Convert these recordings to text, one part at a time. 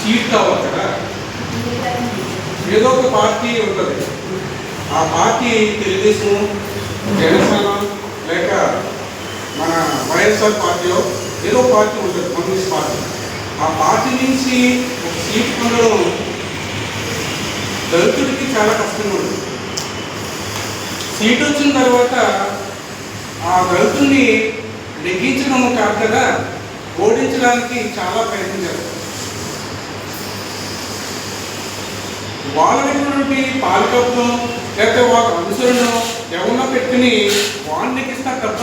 Seat అవ్వాలి కదా ఏదో ఒక పార్టీ ఉంటుంది. ఆ పార్టీ తెలుగుదేశం జనసేన లేక మన వైఎస్ఆర్ పార్టీలో ఏదో పార్టీ ఉంటుంది కమ్యూనిస్ట్ పార్టీ. ఆ పార్టీ నుంచి ఒక సీట్ పొందడం దళితుడికి చాలా కష్టంగా ఉంటుంది సీట్ వచ్చిన తర్వాత ఆ దళితుడిని నెగ్గించడం కాదు కదా ఓడించడానికి చాలా ప్రయత్నం చేస్తారు. వాళ్ళటువంటి పాలకత్వం లేకపోతే వాళ్ళ అనుసరణను ఎవరినో పెట్టుకుని వాళ్ళని ఇస్తారు తప్ప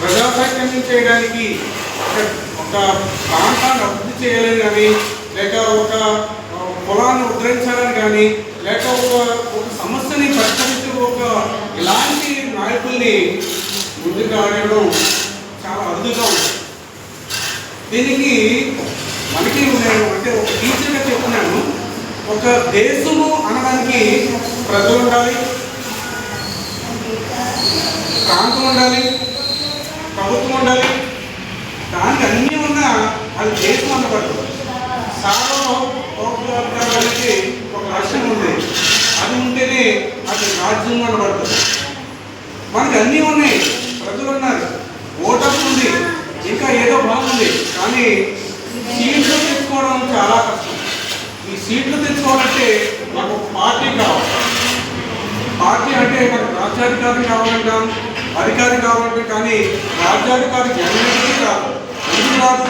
ప్రజాస్వామ్యం చేయడానికి ఒక- ఒక ప్రాంతాన్ని అభివృద్ధి చేయాలని కానీ లేక ఒక పొలాన్ని ఉద్ధరించాలని కానీ లేక ఒక ఒక సమస్యని పరిష్కరించే ఒక ఇలాంటి నాయకుల్ని ముందుకు ఆడడం చాలా అరుదుగా ఉంది. దీనికి మనకి నేను అంటే ఒక టీచర్గా చెప్తున్నాను. ఒక దేశము అనడానికి ప్రజలు ఉండాలి. ప్రాంతం ఉండాలి. ప్రభుత్వం ఉండాలి. దానికి అన్నీ ఉన్నా అది దేశం అనబడదు. సార్వభౌమానికి ఒక లక్ష్యం ఉంది. అది ఉంటేనే అది రాజ్యం అనబడుతుంది. మనకి అన్నీ ఉన్నాయి. ప్రజలు ఉన్నారు. ఓటర్ ఉంది. ఇంకా ఏదో బాగుంది కానీ సీట్లు తీసుకోవడం చాలా కష్టం. ఈ సీట్లు తెచ్చుకోవాలంటే మాకు పార్టీ కావాలి. పార్టీ అంటే మనకు రాజ్యాధికారి కావాలంటాం అధికారి కావాలంటే కానీ రాజ్యాధికారి జనరేషన్ కాదు ఎందుకు రాదు?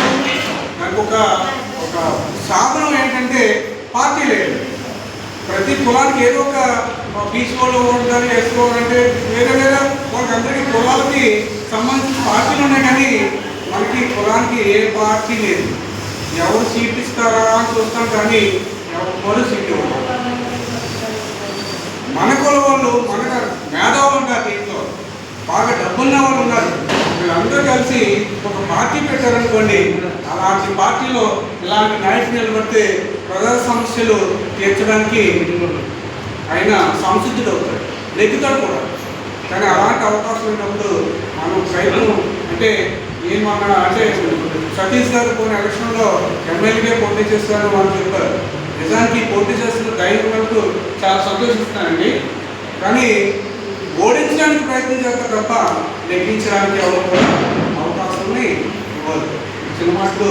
నాకు ఒక ఒక సాధనం ఏంటంటే పార్టీ లేదు. ప్రతి కులానికి ఏదో ఒక బీచ్ వాళ్ళు వేసుకోవాలంటే వేరే వేరే వాళ్ళకి అందరికీ కులాలకి సంబంధించిన పార్టీలు ఉన్నాయి కానీ మనకి కులానికి ఏ పార్టీ లేదు. ఎవరు సీట్ ఇస్తారా అని చూస్తాం కానీ ఎవరు సీట్ మన కుల వాళ్ళు మన మేధావులు ఉన్నారు దీంట్లో. బాగా డబ్బున్న వాళ్ళు ఉన్నారు. వీళ్ళందరూ కలిసి ఒక పార్టీ పెట్టారనుకోండి అలాంటి పార్టీలో ఇలాంటి నాయకులు నిలబడితే ప్రజా సమస్యలు తీర్చడానికి ఆయన సంసిద్ధుడు అవుతాడు. నెగ్గుతాడు కూడా. కానీ అలాంటి అవకాశం ఉన్నప్పుడు మనం ప్రయత్నం అంటే నేను మన అంటే సతీష్ గారు కొన్ని ఎలక్షన్లో ఎమ్మెల్యేగా పోటీ చేస్తారని వాళ్ళు చెప్పారు. చాలా సంతోషిస్తున్నానండి. కానీ ఓడించడానికి ప్రయత్నం చేస్తారు తప్ప నెగ్గించడానికి ఎవరు కూడా అవకాశాన్ని ఇవ్వదు చిన్న మాటలు